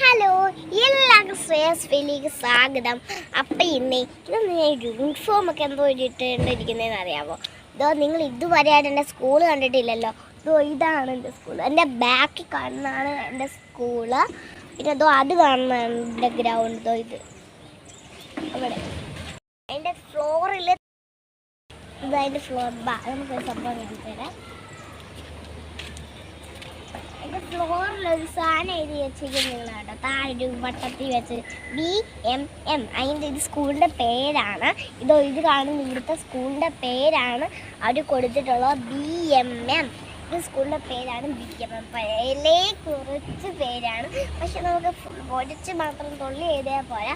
Hello എല്ലാവർക്കും ശ്രേയസ് സ്വാഗതം. അപ്പം ഇന്ന് ഞാൻ യൂണിഫോം ഒക്കെ എന്തോ ഇട്ടിട്ടുണ്ടിരിക്കുന്നതെന്ന് അറിയാമോ ഇതോ നിങ്ങൾ ഇതുവരെയായിട്ട് എന്റെ സ്കൂൾ കണ്ടിട്ടില്ലല്ലോ. ഇതോ ഇതാണ് എന്റെ സ്കൂൾ എന്റെ ബാക്കിൽ കാണുന്നതാണ് എന്റെ സ്കൂൾ പിന്നെ ഇതോ അത് കാണുന്നതാണ് എന്റെ ഗ്രൗണ്ട് ഇതോ ഇത്. അവിടെ. എന്റെ ഫ്ലോറിൽ ഇതോ അതിന്റെ ഫ്ലോർ ബാ നമുക്ക് സംഭവം കാണിച്ചു തരാം. ഒരു സാധനം എഴുതി കേട്ടോ. താഴെ ഒരു വട്ടത്തിൽ വെച്ച് ബി എം എം അതിന്റെ ഇത് സ്കൂളിന്റെ പേരാണ്. ഇതോ ഇത് കാണുന്ന ഇവിടുത്തെ സ്കൂളിന്റെ പേരാണ്. അവർ കൊടുത്തിട്ടുള്ളത് ബി എം എം ഇത് സ്കൂളിന്റെ പേരാണ് ബി എം എം കുറച്ച് പേരാണ്. പക്ഷെ നമുക്ക് ഫുൾ പൊടിച്ച് മാത്രം തൊള്ളി എഴുതിയാൽ പോരാ.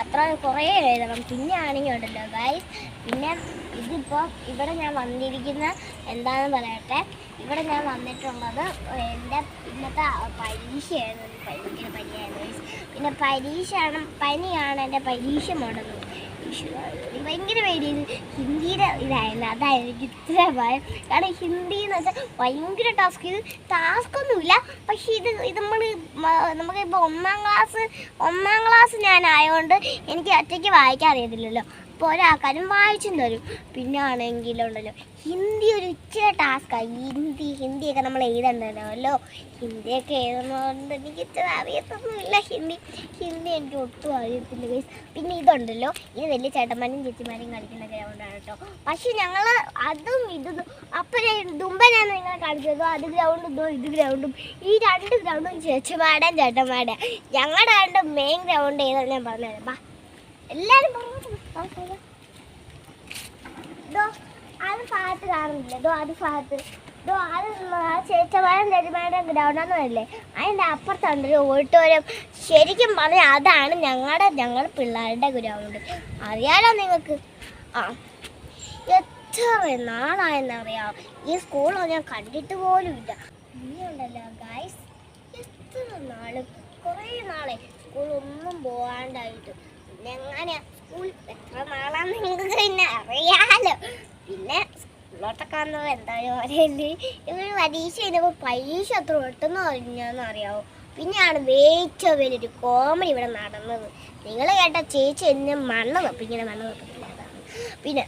അത്ര കുറേ എഴുതണം. പിന്നെ ആണെങ്കിൽ ഉണ്ടല്ലോ ഗൈസ് പിന്നെ ഇതിപ്പോൾ ഇവിടെ ഞാൻ വന്നിരിക്കുന്ന എന്താണെന്ന് പറയട്ടെ? ഇവിടെ ഞാൻ വന്നിട്ടുള്ളത് എന്റെ ഇന്നത്തെ പരീക്ഷയായിരുന്നു പരീക്ഷ പനിയായിരുന്നു. പിന്നെ പരീക്ഷയാണ് പനിയാണ് എന്റെ പരീക്ഷ മുടങ്ങുന്നത് ഭയങ്കര പേടിയത് ഹിന്ദിയുടെ ഇതായിരുന്നു. അതായിരുന്നു എനിക്ക് ഇത്ര ഭയം. കാരണം ഹിന്ദി എന്ന് വെച്ചാൽ ഭയങ്കര ടാസ്ക് ഇത് ടാസ്ക് ഒന്നുമില്ല. പക്ഷേ ഇത് ഇത് നമ്മൾ നമുക്കിപ്പോൾ ഒന്നാം ക്ലാസ് ഒന്നാം ക്ലാസ് ഞാനായതുകൊണ്ട് എനിക്ക് ഒറ്റയ്ക്ക് വായിക്കാൻ അറിയത്തില്ലല്ലോ. ഒരാൾക്കാരും വായിച്ചും തരും പിന്നെ ആണെങ്കിലുണ്ടല്ലോ ഹിന്ദി ഒരു ഇച്ചിരി ടാസ്ക്കാണ് ഹിന്ദി ഹിന്ദിയൊക്കെ നമ്മൾ എഴുതണ്ടല്ലോ. ഹിന്ദിയൊക്കെ എഴുതുന്നതുകൊണ്ട് എനിക്ക് ഇച്ചിരി അറിയത്തൊന്നുമില്ല. ഹിന്ദി ഹിന്ദി എനിക്ക് ഒട്ടും അറിയത്തില്ല guys. പിന്നെ ഇതുണ്ടല്ലോ ഇത് വലിയ ചേട്ടന്മാരും ചേച്ചിമാരും കളിക്കുന്ന ഗ്രൗണ്ടാണ് കേട്ടോ. പക്ഷെ ഞങ്ങൾ അതും ഇതും അപ്പം മുമ്പേ ഞാൻ നിങ്ങളെ കാണിച്ചതോ. അത് ഗ്രൗണ്ടും ഇതോ ഇത് ഗ്രൗണ്ടും ഈ രണ്ട് ഗ്രൗണ്ടും ചേച്ചിമാരുടെയും ചേട്ടന്മാരുടെ ഞങ്ങളുടെ രണ്ട് മെയിൻ ഗ്രൗണ്ട് ഏതാണെന്ന് ഞാൻ പറഞ്ഞുതരാം ബാ എല്ലാരും പറഞ്ഞു ഇതോ അത് ഭാഗത്ത് കാണുന്നില്ല? അത് ചേച്ചമാരും ചേച്ചിമാരുടെ ഗ്രൗണ്ടാന്ന് പറയില്ലേ? അതിന്റെ അപ്പുറത്തുണ്ട് ഒരു ഓഡിറ്റോറിയം ശരിക്കും പറഞ്ഞാൽ അതാണ് ഞങ്ങളുടെ ഞങ്ങൾ പിള്ളേരുടെ ഗ്രൗണ്ട് അറിയാലോ നിങ്ങൾക്ക്? ആ. എത്ര നാളായെന്നറിയാം. ഈ സ്കൂളോ ഞാൻ കണ്ടിട്ട് പോലും ഇല്ല. ഇനിയുണ്ടല്ലോ ഗായ്സ് എത്ര നാളും? കുറേ നാളെ സ്കൂളൊന്നും പോകാണ്ടായിട്ട് എങ്ങനെയാ? സ്കൂൾ എത്ര നാളാന്ന് നിങ്ങൾക്ക് പിന്നെ അറിയാലോ. പിന്നെ സ്കൂളിലോട്ടൊക്കെ വന്നത് എന്തായാലും അറിയല്ലേ ഇവർ പരീക്ഷ ചെയ്തപ്പോൾ പരീക്ഷ അത്ര പെട്ടെന്ന് കഴിഞ്ഞാന്ന് അറിയാവോ പിന്നെയാണ് ഏറ്റവും വലിയൊരു കോമഡി ഇവിടെ നടന്നത്. നിങ്ങൾ കേട്ട ചേച്ചി എന്നെ മണ്ണ് തപ്പി ഇങ്ങനെ മണ്ണ് തപ്പില്ല പിന്നെ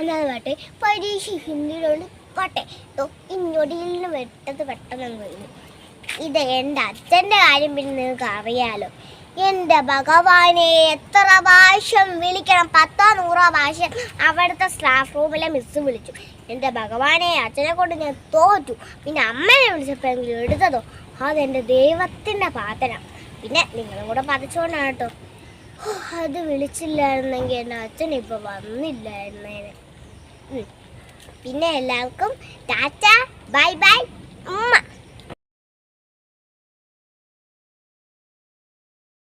എന്നാൽ പാട്ടെ പരീക്ഷ ഹിന്ദിയിലോണ്ട് പോട്ടെ. ഇങ്ങോട്ടിൽ വെട്ടത് പെട്ടെന്ന് കഴിഞ്ഞു ഇത് എന്റെ അച്ഛന്റെ കാര്യം പിന്നെ നിങ്ങൾക്ക് അറിയാലോ. എന്റെ ഭഗവാനെ എത്ര പ്രാവശ്യം വിളിക്കണം? പത്തോ നൂറോ പ്രാവശ്യം. അവിടുത്തെ സ്റ്റാഫ് റൂമിലെ മിസ് വിളിച്ചു. എന്റെ ഭഗവാനെ അച്ഛനെ കൊണ്ട് ഞാൻ തോറ്റു. പിന്നെ അമ്മനെ വിളിച്ചപ്പോഴെങ്കിലും എടുത്തതോ? അതെന്റെ ദൈവത്തിന്റെ പാത്രം. പിന്നെ നിങ്ങളും കൂടെ പതച്ചുകൊണ്ടാണ് കേട്ടോ. അത് വിളിച്ചില്ലായിരുന്നെങ്കിൽ എന്റെ അച്ഛൻ ഇപ്പോൾ വന്നില്ലായിരുന്നേനെ. പിന്നെ എല്ലാവർക്കും ടാറ്റ ബൈ ബൈ.